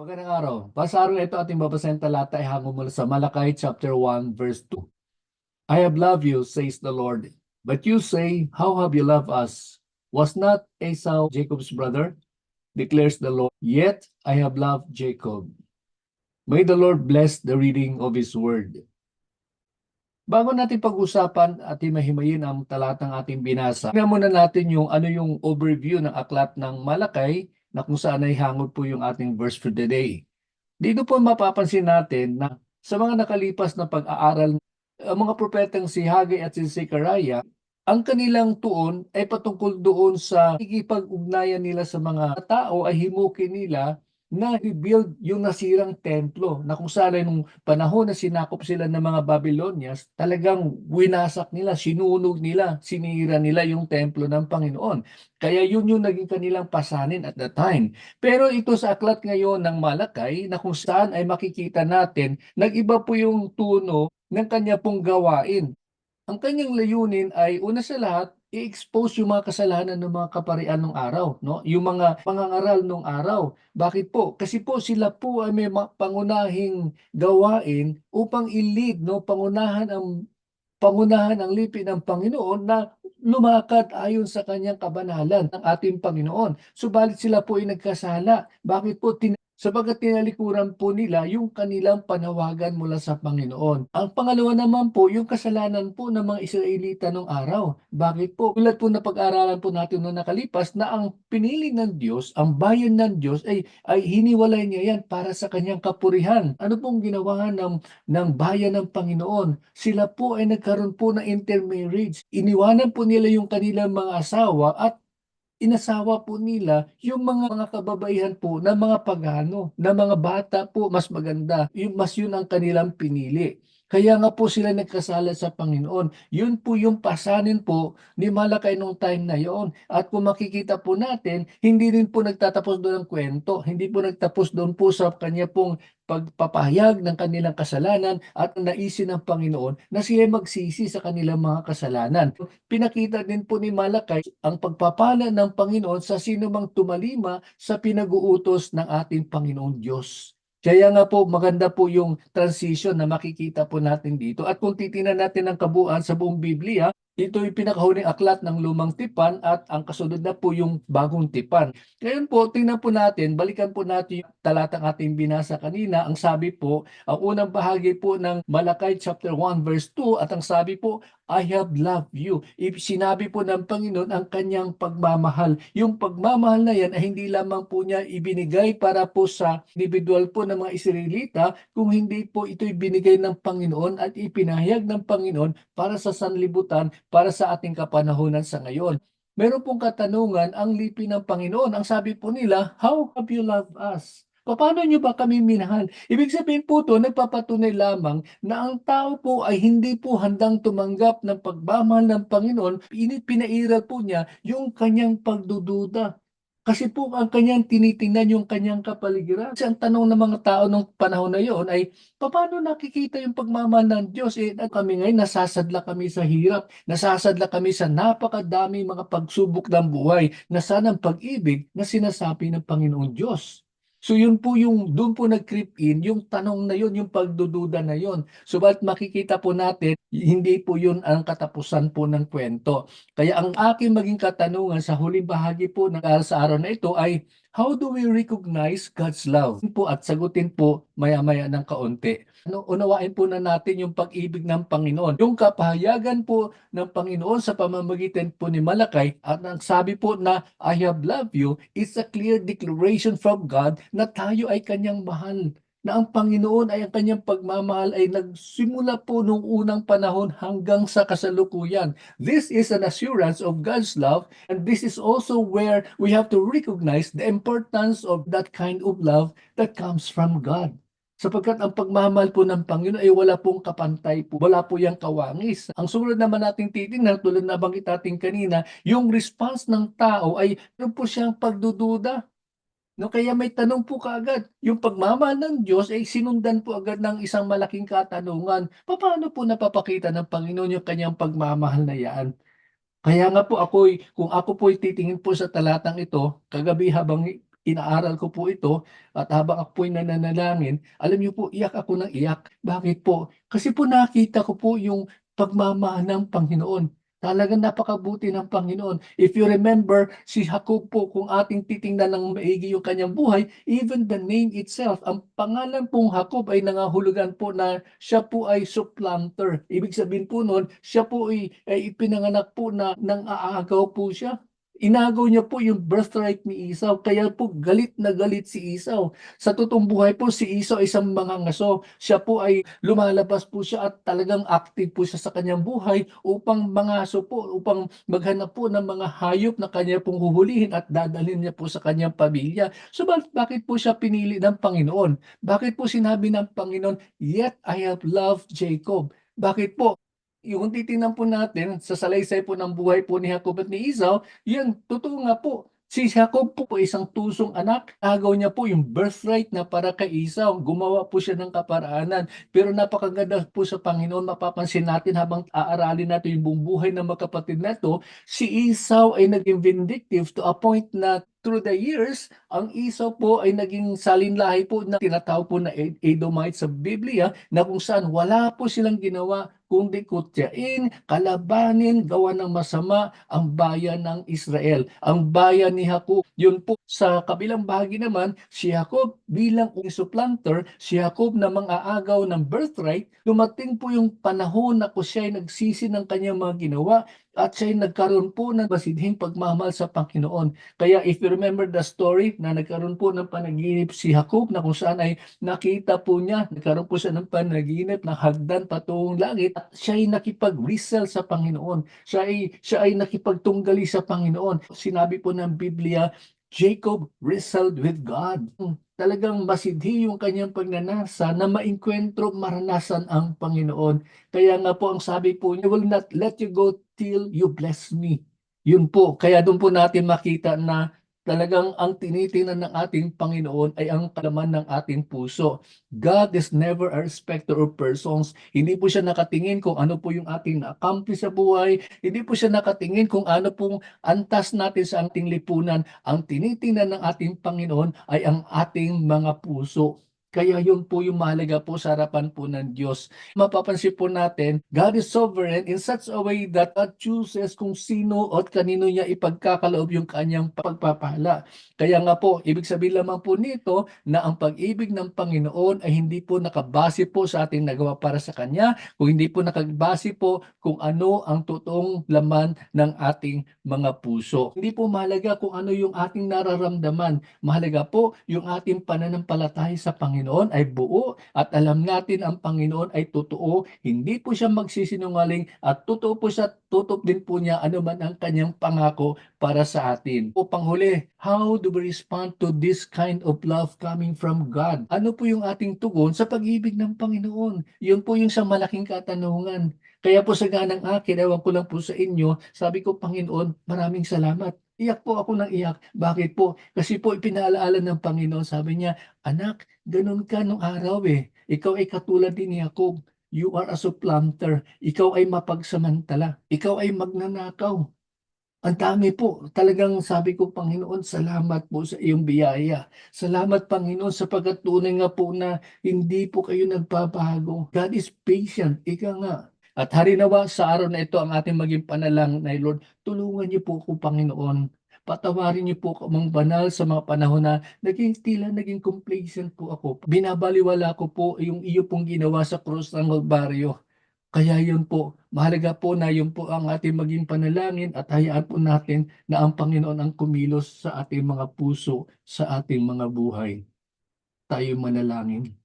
Magandang araw. Sa araw na ito ating babasahin talata ay hango mula sa Malakay chapter 1 verse 2. I have loved you, says the Lord. But you say, How have you loved us? Was not Esau Jacob's brother? Declares the Lord. Yet I have loved Jacob. May the Lord bless the reading of His word. Bago natin pag-usapan at mahimayin ang talatang ating binasa, tingnan muna natin yung ano yung overview ng aklat ng Malakay na kung saan ay hangod po yung ating verse for the day. Dito po mapapansin natin na sa mga nakalipas na pag-aaral, ang mga propetang si Haggai at si Zechariah, ang kanilang tuon ay patungkol doon sa ikipag-ugnayan nila sa mga tao ay himukin nila na rebuild yung nasirang templo na kung saan nung panahon na sinakop sila ng mga Babylonians, talagang winasak nila, sinunog nila, sinira nila yung templo ng Panginoon. Kaya yun yung naging kanilang pasanin at the time. Pero ito sa aklat ngayon ng Malakay na kung saan ay makikita natin, nag-iba po yung tuno ng kanya pong gawain. Ang kanyang layunin ay una sa lahat, i-expose yung mga kasalanan ng mga kaparian ng araw, no? Yung mga pangangaral ng araw. Bakit po? Kasi po sila po ay may pangunahing gawain upang i-lead, no? Pangunahan ang pangunahan ang lipi ng Panginoon na lumakad ayon sa kanyang kabanalan ng ating Panginoon. Subalit sila po ay nagkasala. Bakit po? Tin Sabagat tinalikuran po nila yung kanilang panawagan mula sa Panginoon. Ang pangalawa naman po, yung kasalanan po ng mga Israelita nung araw. Bakit po? Tulad po na pag-aralan po natin noong nakalipas na ang pinili ng Diyos, ang bayan ng Diyos ay, ay hiniwalay niya yan para sa kanyang kapurihan. Ano pong ginawa ng, ng bayan ng Panginoon? Sila po ay nagkaroon po ng intermarriage. Iniwanan po nila yung kanilang mga asawa at inasawa po nila yung mga mga kababaihan po ng mga pagano, na mga bata po mas maganda. Yung mas yun ang kanilang pinili. Kaya nga po sila nagkasala sa Panginoon. Yun po yung pasanin po ni Malakay nung time na yon. At kung makikita po natin, hindi rin po nagtatapos doon ang kwento. Hindi po nagtapos doon po sa kanya pong pagpapahayag ng kanilang kasalanan at naisin ng Panginoon na sila magsisi sa kanilang mga kasalanan. Pinakita din po ni Malakay ang pagpapala ng Panginoon sa sino mang tumalima sa pinag-uutos ng ating Panginoong Diyos. Kaya nga po maganda po yung transition na makikita po natin dito. At kung titingnan natin ang kabuuan sa buong Biblia, ito yung pinakahuling aklat ng lumang tipan at ang kasunod na po yung bagong tipan. Ngayon po, tingnan po natin, balikan po natin yung talatang ating binasa kanina. Ang sabi po, ang unang bahagi po ng Malakay chapter 1 verse 2 at ang sabi po, I have loved you. If sinabi po ng Panginoon ang kanyang pagmamahal. Yung pagmamahal na yan ay hindi lamang po niya ibinigay para po sa individual po ng mga Israelita, kung hindi po ito'y binigay ng Panginoon at ipinahayag ng Panginoon para sa sanlibutan, para sa ating kapanahonan sa ngayon. Meron pong katanungan ang lipi ng Panginoon. Ang sabi po nila, How have you loved us? Paano nyo ba kami minahal? Ibig sabihin po to, nagpapatunay lamang na ang tao po ay hindi po handang tumanggap ng pagmamahal ng Panginoon. Pinairal po niya yung kanyang pagdududa. Kasi po ang kanyang tinitingnan yung kanyang kapaligiran. Kasi ang tanong ng mga tao nung panahon na yon ay, paano nakikita yung pagmamahal ng Diyos? Eh, at kami ngayon, nasasadla kami sa hirap, nasasadla kami sa napakadami mga pagsubok ng buhay, na sana ang pag-ibig na sinasabi ng Panginoong Diyos. So yun po yung, doon po nag-creep in, yung tanong na yun, yung pagdududa na yun. So ba't makikita po natin, hindi po yun ang katapusan po ng kwento. Kaya ang aking maging katanungan sa huling bahagi po ng sa araw na ito ay, how do we recognize God's love? Po at sagutin po maya-maya ng kaunti. Ano, unawain po na natin yung pag-ibig ng Panginoon. Yung kapahayagan po ng Panginoon sa pamamagitan po ni Malakay at ang sabi po na I have loved you is a clear declaration from God na tayo ay kanyang mahal na ang Panginoon ay ang kanyang pagmamahal ay nagsimula po nung unang panahon hanggang sa kasalukuyan. This is an assurance of God's love and this is also where we have to recognize the importance of that kind of love that comes from God. Sapagkat ang pagmamahal po ng Panginoon ay wala pong kapantay po, wala po yung kawangis. Ang sunod naman nating titingnan, tulad na banggit natin kanina, yung response ng tao ay ano po siyang pagdududa. No, kaya may tanong po kaagad. Yung pagmamahal ng Diyos ay sinundan po agad ng isang malaking katanungan. Paano po napapakita ng Panginoon yung kanyang pagmamahal na yan? Kaya nga po ako, kung ako po titingin po sa talatang ito, kagabi habang inaaral ko po ito at habang ako po'y nananalangin, alam niyo po, iyak ako ng iyak. Bakit po? Kasi po nakita ko po yung pagmamahal ng Panginoon. Talagang napakabuti ng Panginoon. If you remember, si Jacob po, kung ating titingnan ng maigi yung kanyang buhay, even the name itself, ang pangalan pong Jacob ay nangahulugan po na siya po ay supplanter. Ibig sabihin po noon, siya po ay, ay ipinanganak po na nang aagaw po siya. Inagaw niya po yung birthright ni Esau, kaya po galit na galit si Esau. Sa totoong buhay po, si ay isang mangangaso. Siya po ay lumalabas po siya at talagang active po siya sa kanyang buhay upang mangaso po, upang maghanap po ng mga hayop na kanya pong huhulihin at dadalhin niya po sa kanyang pamilya. So bak- bakit po siya pinili ng Panginoon? Bakit po sinabi ng Panginoon, Yet I have loved Jacob? Bakit po? Yung titingnan po natin sa salaysay po ng buhay po ni Jacob at ni Esau, yan, totoo nga po. Si Jacob po isang tusong anak. Agaw niya po yung birthright na para kay Esau. Gumawa po siya ng kaparaanan. Pero napakaganda po sa Panginoon. Mapapansin natin habang aaralin natin yung buong buhay ng magkapatid na to, si Esau ay naging vindictive to a point na through the years, ang Esau po ay naging salinlahi po na tinatawag po na Ed- Edomite sa Biblia na kung saan wala po silang ginawa kundi kutyain, kalabanin, gawa ng masama ang bayan ng Israel. Ang bayan ni Jacob, yun po sa kabilang bahagi naman, si Jacob bilang supplanter, si Jacob na mang-aagaw ng birthright, dumating po yung panahon na kung siya ay nagsisi ng kanyang mga ginawa at siya ay nagkaroon po ng masidhing pagmamahal sa Panginoon. Kaya if you remember the story na nagkaroon po ng panaginip si Jacob na kung saan ay nakita po niya, nagkaroon po siya ng panaginip na hagdan patungong langit at siya ay nakipag-wrestle sa Panginoon. Siya ay, siya ay nakipagtunggali sa Panginoon. Sinabi po ng Biblia, Jacob wrestled with God. Talagang masidhi yung kanyang pagnanasa na maengkwentro maranasan ang Panginoon. Kaya nga po ang sabi po niya, will not let you go till you bless me. Yun po. Kaya doon po natin makita na talagang ang tinitingnan ng ating Panginoon ay ang kalaman ng ating puso. God is never a respecter of persons. Hindi po siya nakatingin kung ano po yung ating na-accomplish sa buhay. Hindi po siya nakatingin kung ano pong antas natin sa ating lipunan. Ang tinitingnan ng ating Panginoon ay ang ating mga puso. Kaya yun po yung mahalaga po sa harapan po ng Diyos. Mapapansin po natin, God is sovereign in such a way that God chooses kung sino at kanino niya ipagkakaloob yung kanyang pagpapala. Kaya nga po, ibig sabihin lamang po nito na ang pag-ibig ng Panginoon ay hindi po nakabase po sa ating nagawa para sa Kanya, kung hindi po nakabase po kung ano ang totoong laman ng ating mga puso. Hindi po mahalaga kung ano yung ating nararamdaman. Mahalaga po yung ating pananampalataya sa Panginoon ay buo at alam natin ang Panginoon ay totoo. Hindi po siya magsisinungaling at totoo po siya, tutup din po niya ano man ang kanyang pangako para sa atin. O panghuli, how do we respond to this kind of love coming from God? Ano po yung ating tugon sa pag-ibig ng Panginoon? Yun po yung sa malaking katanungan. Kaya po sa ganang akin, ewan ko lang po sa inyo, sabi ko, Panginoon, maraming salamat. Iyak po ako ng iyak. Bakit po? Kasi po ipinaalaala ng Panginoon, sabi niya, anak, ganun ka nung araw eh. Ikaw ay katulad din ni Jacob. You are a supplanter. Ikaw ay mapagsamantala. Ikaw ay magnanakaw. Ang dami po. Talagang sabi ko, Panginoon, salamat po sa iyong biyaya. Salamat, Panginoon, sapagkat tunay nga po na hindi po kayo nagbabago. God is patient. Ika nga. At harinawa sa araw na ito ang ating maging panalang na Lord, tulungan niyo po ako, Panginoon. Patawarin niyo po kamang banal sa mga panahon na naging tila, naging complacent po ako. Binabaliwala ko po yung iyo pong ginawa sa krus ng Kalbaryo. Kaya yun po, mahalaga po na yun po ang ating maging panalangin at hayaan po natin na ang Panginoon ang kumilos sa ating mga puso, sa ating mga buhay. Tayo manalangin.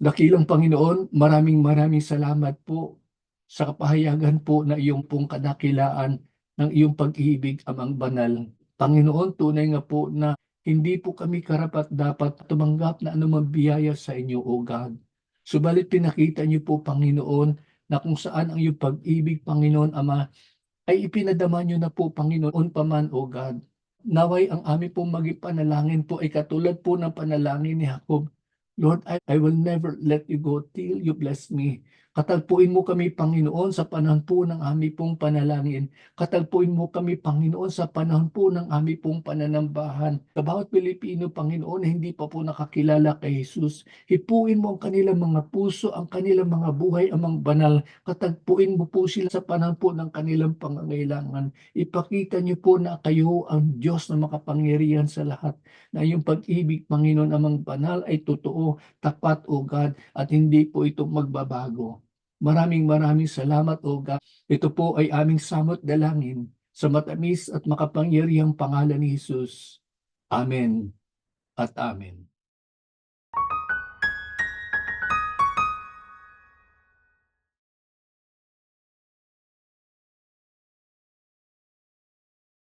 Dakilang Panginoon, maraming maraming salamat po sa kapahayagan po na iyong pong kadakilaan ng iyong pag-ibig amang banal. Panginoon, tunay nga po na hindi po kami karapat dapat tumanggap na anumang biyaya sa inyo, O God. Subalit pinakita niyo po, Panginoon, na kung saan ang iyong pag-ibig, Panginoon Ama, ay ipinadama niyo na po, Panginoon paman, O God. Naway ang aming pong maging panalangin po ay katulad po ng panalangin ni Jacob. Lord, I, I will never let you go till you bless me. Katagpuin mo kami, Panginoon, sa panahon po ng aming pong panalangin. Katagpuin mo kami, Panginoon, sa panahon po ng aming pong pananambahan. Sa bawat Pilipino, Panginoon, hindi pa po nakakilala kay Jesus, hipuin mo ang kanilang mga puso, ang kanilang mga buhay, amang banal. Katagpuin mo po sila sa panahon po ng kanilang pangangailangan. Ipakita niyo po na kayo ang Diyos na makapangyarihan sa lahat. Na yung pag-ibig, Panginoon, amang banal ay totoo, tapat, O God, at hindi po ito magbabago. Maraming maraming salamat, O God. Ito po ay aming samot dalangin sa matamis at makapangyarihang pangalan ni Jesus. Amen at Amen.